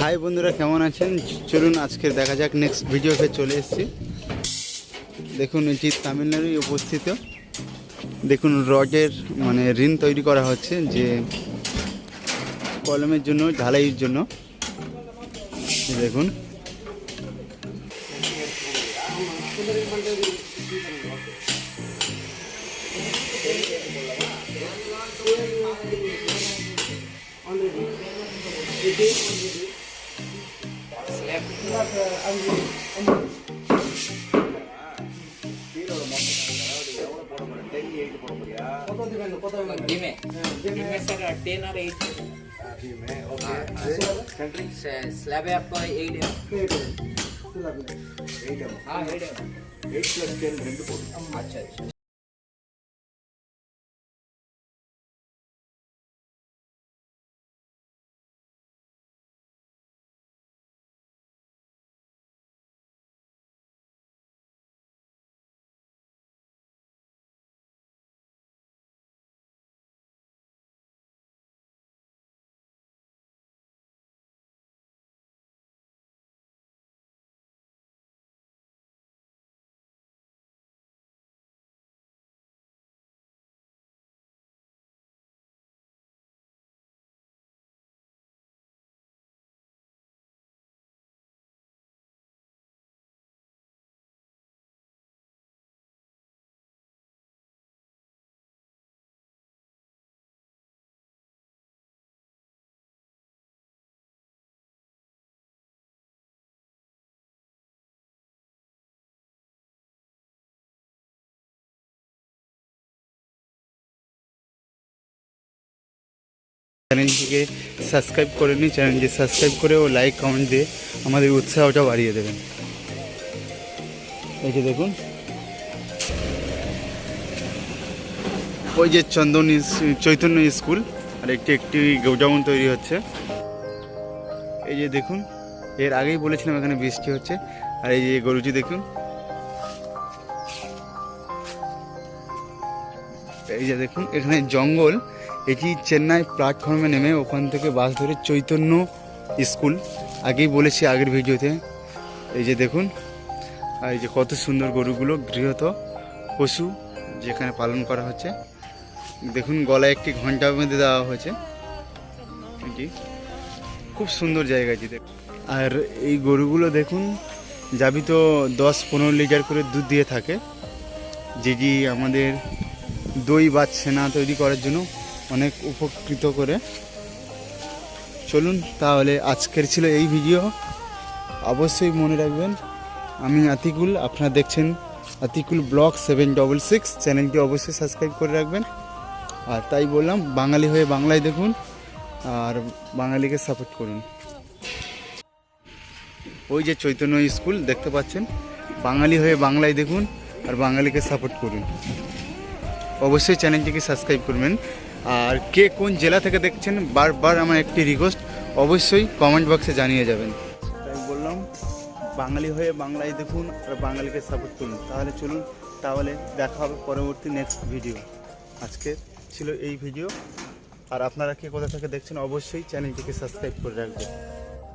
High বন্ধুরা, কেমন আছেন? চলুন আজকে দেখা যাক নেক্সট ভিডিওতে চলে এসেছি। দেখুন এটি তামিলনাড়ুই উপস্থিত। দেখুন, রডের মানে ঋণ তৈরি করা হচ্ছে যে কলমের জন্য, ঢালাইয়ের জন্য। দেখুন। அஞ்சு ten or eight slab of eight eight eight eight plus ten ரெண்டு போட்டு அச்சா அச்சா চ্যানেলটিকে সাবস্ক্রাইব করে নিন চ্যানেলটি সাবস্ক্রাইব করে ও লাইক কমেন্ট দিয়ে আমাদের উৎসাহটা বাড়িয়ে দেবেন। এই যে দেখুন। ওই যে চন্দন চৈতন্য স্কুল, আর একটি একটি গোডাউন তৈরি হচ্ছে। এই যে দেখুন, এর আগেই বলেছিলাম এখানে বৃষ্টি হচ্ছে, আর এই যে গরুটি দেখুন। এই যে দেখুন, এখানে জঙ্গল এটি চেন্নাই প্ল্যাটফর্মে নেমে ওখান থেকে বাস ধরে চৈতন্য স্কুল। আগেই বলেছি আগের ভিডিওতে। এই যে দেখুন, আর এই যে কত সুন্দর গরুগুলো, গৃহত পশু যেখানে পালন করা হচ্ছে। দেখুন, গলায় একটি ঘণ্টা বেঁধে দেওয়া হয়েছে। এটি খুব সুন্দর জায়গা এটি দেখুন আর এই গরুগুলো দেখুন যাবি তো দশ পনেরো লিটার করে দুধ দিয়ে থাকে। যেটি আমাদের দই বা ছানা তৈরি করার জন্য অনেক উপকৃত করে। চলুন তাহলে আজকের ছিল এই ভিডিও। অবশ্যই মনে রাখবেন, আমি আতিকুল, আপনারা দেখছেন Atikul blog seven double six. চ্যানেলটি অবশ্যই সাবস্ক্রাইব করে রাখবেন। আর তাই বললাম, বাঙালি হয়ে বাংলায় দেখুন, আর বাঙালিকে সাপোর্ট করুন। ওই যে চৈতন্য স্কুল, দেখতে পাচ্ছেন? বাঙালি হয়ে বাংলায় দেখুন, আর বাঙালিকে সাপোর্ট করুন। অবশ্যই চ্যানেলটিকে সাবস্ক্রাইব করবেন। আর কে কোন জেলা থেকে দেখছেন, বারবার আমার একটি রিকোয়েস্ট অবশ্যই কমেন্ট বক্সে জানিয়ে যাবেন। তাই বললাম, বাঙালি হয়ে বাংলায় দেখুন আর বাঙালিকে সাপোর্ট করুন। তাহলে চলুন, তাহলে দেখা হবে পরবর্তী নেক্সট ভিডিও আজকে ছিল এই ভিডিও আর আপনারা কে কোথা থেকে দেখছেন, অবশ্যই চ্যানেলটিকে সাবস্ক্রাইব করে রাখবেন।